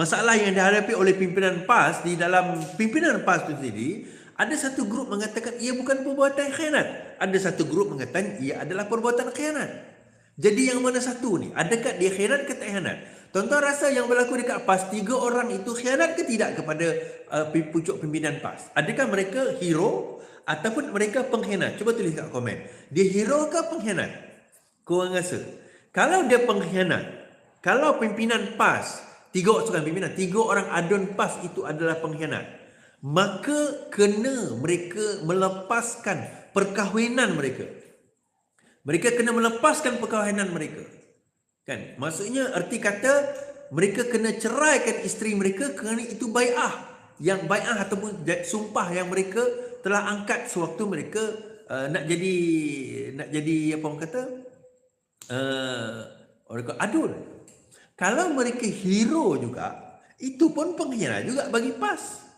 Masalah yang dihadapi oleh pimpinan PAS di dalam pimpinan PAS itu sendiri, ada satu grup mengatakan ia bukan perbuatan khianat. Ada satu grup mengatakan ia adalah perbuatan khianat. Jadi yang mana satu ni? Adakah dia khianat ke tak khianat? Tuan-tuan rasa yang berlaku dekat PAS, tiga orang itu khianat ke tidak kepada uh, pucuk pimpinan PAS? Adakah mereka hero ataupun mereka pengkhianat? Cuba tulis kat komen. Dia hero ke pengkhianat? Korang rasa? Kalau dia pengkhianat, kalau pimpinan PAS tiga orang pimpinan, tiga orang adun PAS itu adalah pengkhianat. Maka kena mereka melepaskan perkahwinan mereka. Mereka kena melepaskan perkahwinan mereka. Kan? Maksudnya erti kata mereka kena ceraikan isteri mereka kerana itu bai'ah. Yang bai'ah ataupun sumpah yang mereka telah angkat sewaktu mereka uh, nak jadi nak jadi apa orang kata? Uh, orang kata adun. Kalau mereka hero juga, itu pun pengkhianat juga bagi PAS.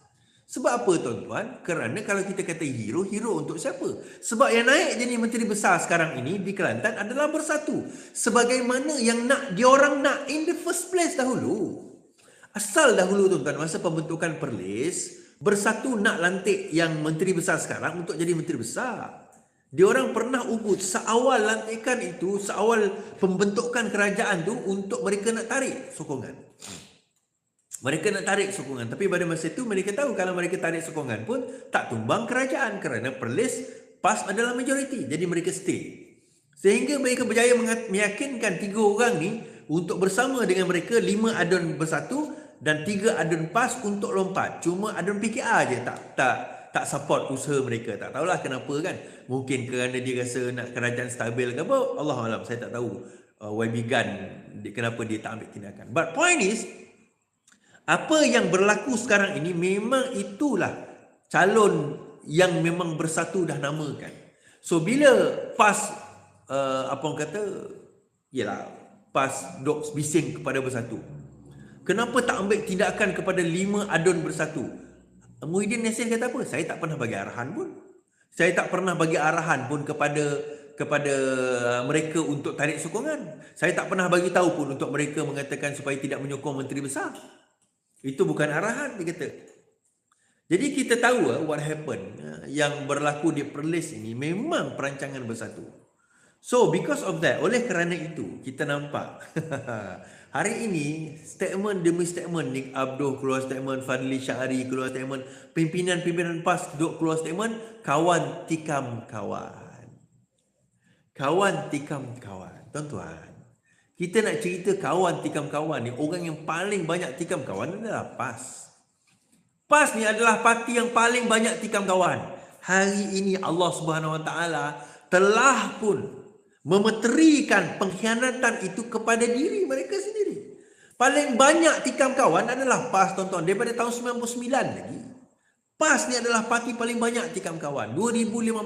Sebab apa tuan-tuan? Kerana kalau kita kata hero, hero untuk siapa? Sebab yang naik jadi menteri besar sekarang ini di Kelantan adalah bersatu. Sebagaimana yang nak diorang nak in the first place dahulu. Asal dahulu tuan-tuan, masa pembentukan Perlis, bersatu nak lantik yang menteri besar sekarang untuk jadi menteri besar. Dia orang pernah ubut seawal lantikan itu, seawal pembentukan kerajaan tu untuk mereka nak tarik sokongan. Mereka nak tarik sokongan. Tapi pada masa itu mereka tahu kalau mereka tarik sokongan pun tak tumbang kerajaan kerana Perlis PAS adalah majoriti. Jadi mereka stay. Sehingga mereka berjaya meyakinkan tiga orang ni untuk bersama dengan mereka lima adun bersatu dan tiga adun PAS untuk lompat. Cuma adun PKR je tak tak tak support usaha mereka. Tak tahulah kenapa kan. Mungkin kerana dia rasa nak kerajaan stabil ke apa. Allah Alam, saya tak tahu. Uh, YB Gun, kenapa dia tak ambil tindakan. But point is, apa yang berlaku sekarang ini memang itulah calon yang memang bersatu dah namakan. So bila PAS, uh, apa orang kata, yalah, PAS dok bising kepada bersatu. Kenapa tak ambil tindakan kepada lima adun bersatu? Muhyiddin Yassin kata apa? Saya tak pernah bagi arahan pun. Saya tak pernah bagi arahan pun kepada kepada mereka untuk tarik sokongan. Saya tak pernah bagi tahu pun untuk mereka mengatakan supaya tidak menyokong menteri besar. Itu bukan arahan dia kata. Jadi kita tahu uh, what happened uh, yang berlaku di Perlis ini memang perancangan bersatu. So because of that, oleh kerana itu kita nampak Hari ini statement demi statement Nick Abdul keluar statement, Fadli Syahari keluar statement, pimpinan-pimpinan PAS duk keluar statement, kawan tikam kawan. Kawan tikam kawan. Tuan-tuan, kita nak cerita kawan tikam kawan ni, orang yang paling banyak tikam kawan adalah PAS. PAS ni adalah parti yang paling banyak tikam kawan. Hari ini Allah Subhanahu Wa Taala telah pun memeterikan pengkhianatan itu kepada diri mereka sendiri. Paling banyak tikam kawan adalah PAS tuan-tuan daripada tahun 99 lagi. PAS ni adalah parti paling banyak tikam kawan 2015.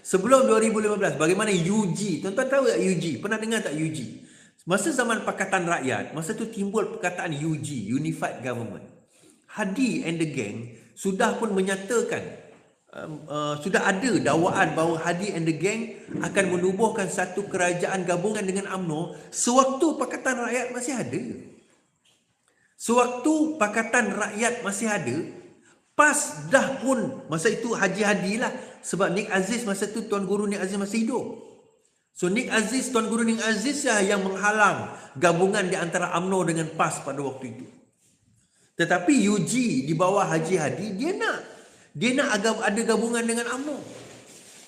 Sebelum 2015 bagaimana UG? Tuan-tuan tahu tak UG? Pernah dengar tak UG? Masa zaman Pakatan Rakyat, masa tu timbul perkataan UG, Unified Government. Hadi and the gang sudah pun menyatakan uh, sudah ada dakwaan bahawa Hadi and the gang akan menubuhkan satu kerajaan gabungan dengan AMNO sewaktu Pakatan Rakyat masih ada. Sewaktu Pakatan Rakyat masih ada, PAS dah pun masa itu Haji Hadi lah sebab Nik Aziz masa itu Tuan Guru Nik Aziz masih hidup. So Nik Aziz, Tuan Guru Nik Aziz lah yang menghalang gabungan di antara AMNO dengan PAS pada waktu itu. Tetapi UG di bawah Haji Hadi dia nak dia nak ada gabungan dengan UMNO.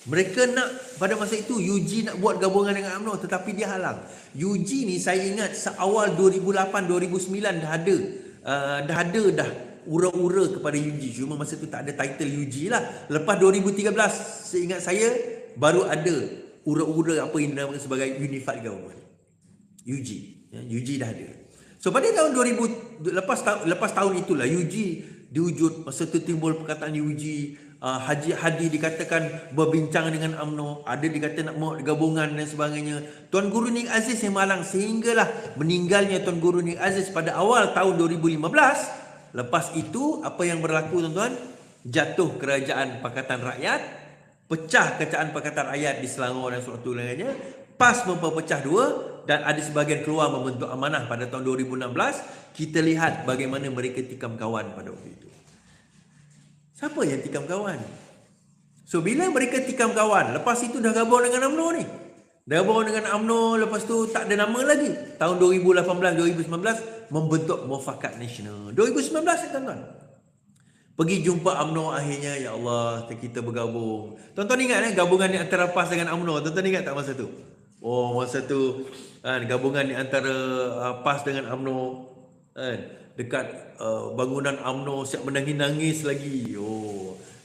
Mereka nak pada masa itu UG nak buat gabungan dengan UMNO tetapi dia halang. UG ni saya ingat seawal 2008 2009 dah ada uh, dah ada dah ura-ura kepada UG cuma masa tu tak ada title UG lah. Lepas 2013 seingat saya baru ada ura-ura apa yang dinamakan sebagai Unified Government. UG. Ya, UG dah ada. So pada tahun 2000 lepas lepas tahun itulah UG diwujud masa tu timbul perkataan diuji uh, Haji Hadi dikatakan berbincang dengan AMNO ada dikata nak mau gabungan dan sebagainya. Tuan Guru Nik Aziz yang malang sehinggalah meninggalnya Tuan Guru Nik Aziz pada awal tahun 2015 lepas itu apa yang berlaku tuan-tuan? Jatuh kerajaan Pakatan Rakyat pecah kerajaan Pakatan Rakyat di Selangor dan suatu lainnya PAS memperpecah dua dan ada sebahagian keluar membentuk amanah pada tahun 2016 kita lihat bagaimana mereka tikam kawan pada waktu itu siapa yang tikam kawan so bila mereka tikam kawan lepas itu dah gabung dengan UMNO ni dah gabung dengan UMNO lepas tu tak ada nama lagi tahun 2018 2019 membentuk Mufakat Nasional 2019 tuan-tuan Pergi jumpa UMNO akhirnya, Ya Allah, kita bergabung. Tuan-tuan ingat eh, gabungan antara PAS dengan UMNO. Tuan-tuan ingat tak masa tu? Oh, masa tu kan, gabungan ni antara uh, PAS dengan UMNO. Kan, dekat uh, bangunan UMNO siap menangis-nangis lagi. Oh,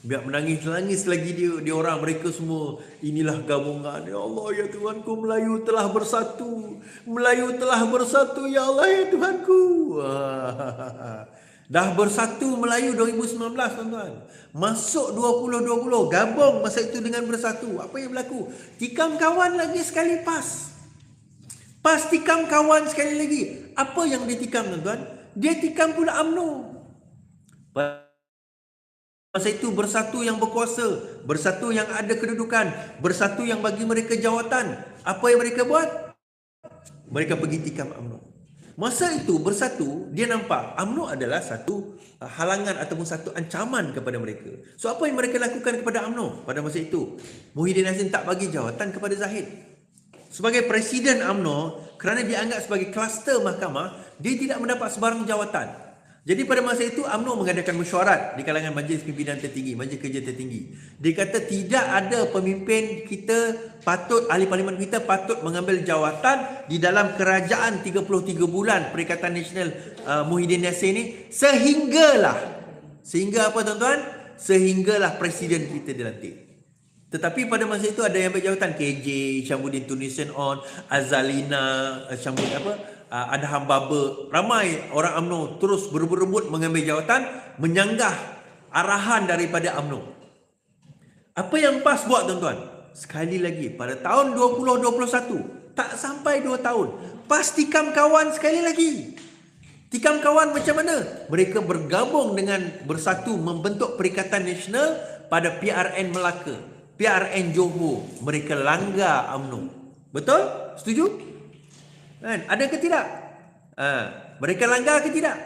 biar menangis-nangis lagi dia, dia orang mereka semua. Inilah gabungan. Ya Allah, ya Tuhanku, Melayu telah bersatu. Melayu telah bersatu, Ya Allah, ya Tuhanku. Dah bersatu Melayu 2019 tuan-tuan. Masuk 2020 gabung masa itu dengan bersatu. Apa yang berlaku? Tikam kawan lagi sekali pas. Pas tikam kawan sekali lagi. Apa yang dia tikam tuan-tuan? Dia tikam pula UMNO. Masa itu bersatu yang berkuasa, bersatu yang ada kedudukan, bersatu yang bagi mereka jawatan. Apa yang mereka buat? Mereka pergi tikam UMNO. Masa itu bersatu, dia nampak UMNO adalah satu uh, halangan ataupun satu ancaman kepada mereka. So apa yang mereka lakukan kepada UMNO pada masa itu? Muhyiddin Yassin tak bagi jawatan kepada Zahid. Sebagai Presiden UMNO, kerana dianggap sebagai kluster mahkamah, dia tidak mendapat sebarang jawatan. Jadi pada masa itu UMNO mengadakan mesyuarat di kalangan majlis pimpinan tertinggi, majlis kerja tertinggi. Dia kata tidak ada pemimpin kita patut, ahli parlimen kita patut mengambil jawatan di dalam kerajaan 33 bulan Perikatan Nasional uh, Muhyiddin Yassin ini sehinggalah. Sehingga apa tuan-tuan? Sehinggalah presiden kita dilantik. Tetapi pada masa itu ada yang berjawatan KJ, Syamuddin Tunisian On, Azalina, uh, Syamuddin apa? Uh, ada hamba ramai orang AMNO terus berebut-rebut mengambil jawatan menyanggah arahan daripada AMNO. Apa yang PAS buat tuan-tuan? Sekali lagi pada tahun 2021 tak sampai 2 tahun PAS tikam kawan sekali lagi. Tikam kawan macam mana? Mereka bergabung dengan bersatu membentuk Perikatan Nasional pada PRN Melaka. PRN Johor. Mereka langgar AMNO. Betul? Setuju? Kan? Ada ke tidak? Ha. Mereka langgar ke tidak?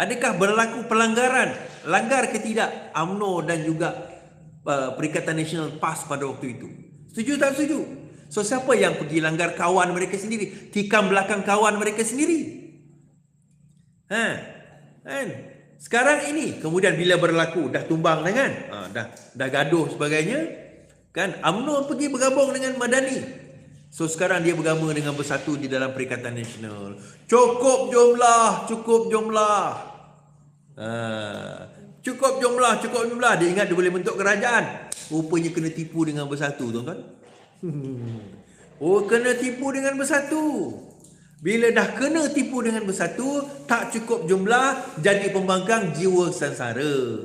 Adakah berlaku pelanggaran? Langgar ke tidak? AMNO dan juga uh, Perikatan Nasional PAS pada waktu itu. Setuju tak setuju? So siapa yang pergi langgar kawan mereka sendiri? Tikam belakang kawan mereka sendiri. Ha. Kan? Sekarang ini kemudian bila berlaku dah tumbang dah kan? Ha, dah dah gaduh sebagainya. Kan? AMNO pergi bergabung dengan Madani. So sekarang dia bergabung dengan bersatu di dalam Perikatan Nasional. Cukup jumlah, cukup jumlah. Ha, cukup jumlah, cukup jumlah. Dia ingat dia boleh bentuk kerajaan. Rupanya kena tipu dengan bersatu, tuan-tuan. Oh, kena tipu dengan bersatu. Bila dah kena tipu dengan bersatu, tak cukup jumlah, jadi pembangkang jiwa sansara.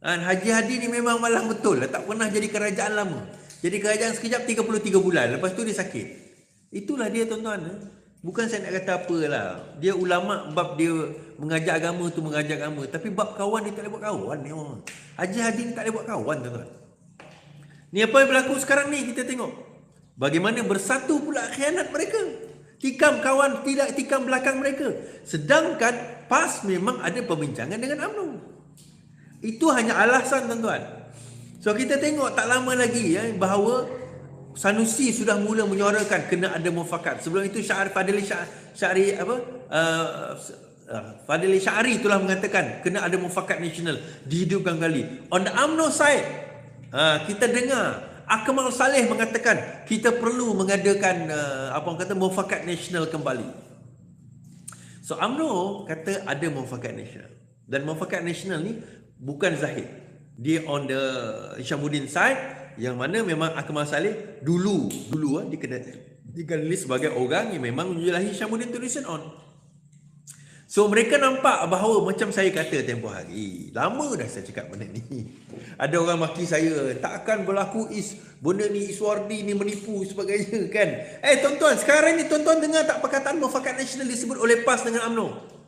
Ha, Haji Hadi ni memang malah betul. Tak pernah jadi kerajaan lama. Jadi kerajaan sekejap 33 bulan. Lepas tu dia sakit. Itulah dia tuan-tuan. Bukan saya nak kata apa lah. Dia ulama bab dia mengajar agama tu mengajar agama. Tapi bab kawan dia tak boleh buat kawan ni orang. Haji Hadi ni tak boleh buat kawan tuan-tuan. Ni apa yang berlaku sekarang ni kita tengok. Bagaimana bersatu pula khianat mereka. Tikam kawan tidak tikam belakang mereka. Sedangkan PAS memang ada perbincangan dengan UMNO. Itu hanya alasan tuan-tuan. So kita tengok tak lama lagi ya bahawa Sanusi sudah mula menyuarakan kena ada mufakat. Sebelum itu Syahri Fadli Syahri apa uh, uh, Fadli Syahri itulah mengatakan kena ada mufakat nasional dihidupkan kembali. On the UMNO side uh, kita dengar Akmal Saleh mengatakan kita perlu mengadakan uh, apa orang kata mufakat nasional kembali. So UMNO kata ada mufakat nasional. Dan mufakat nasional ni bukan Zahid dia on the Isyamuddin side yang mana memang Akmal Saleh dulu dulu ah dia kena dikali sebagai orang yang memang menjelahi Isyamuddin tulisan on. So mereka nampak bahawa macam saya kata tempoh hari, lama dah saya cakap benda ni. Ada orang maki saya, takkan berlaku is benda ni Iswardi ni menipu sebagainya kan. Eh tuan-tuan, sekarang ni tuan-tuan dengar tak perkataan mufakat nasional disebut oleh PAS dengan UMNO.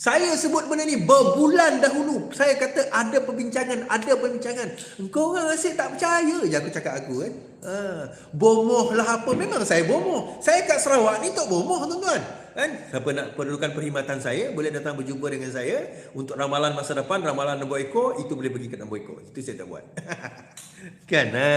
Saya sebut benda ni berbulan dahulu. Saya kata ada perbincangan, ada perbincangan. Engkau orang asyik tak percaya je aku cakap aku kan. Ha, bomoh lah apa. Memang saya bomoh. Saya kat Sarawak ni tak bomoh tuan-tuan. Kan? Siapa nak perlukan perkhidmatan saya, boleh datang berjumpa dengan saya. Untuk ramalan masa depan, ramalan nombor ekor, itu boleh pergi ke nombor ekor. Itu saya tak buat. kan ha.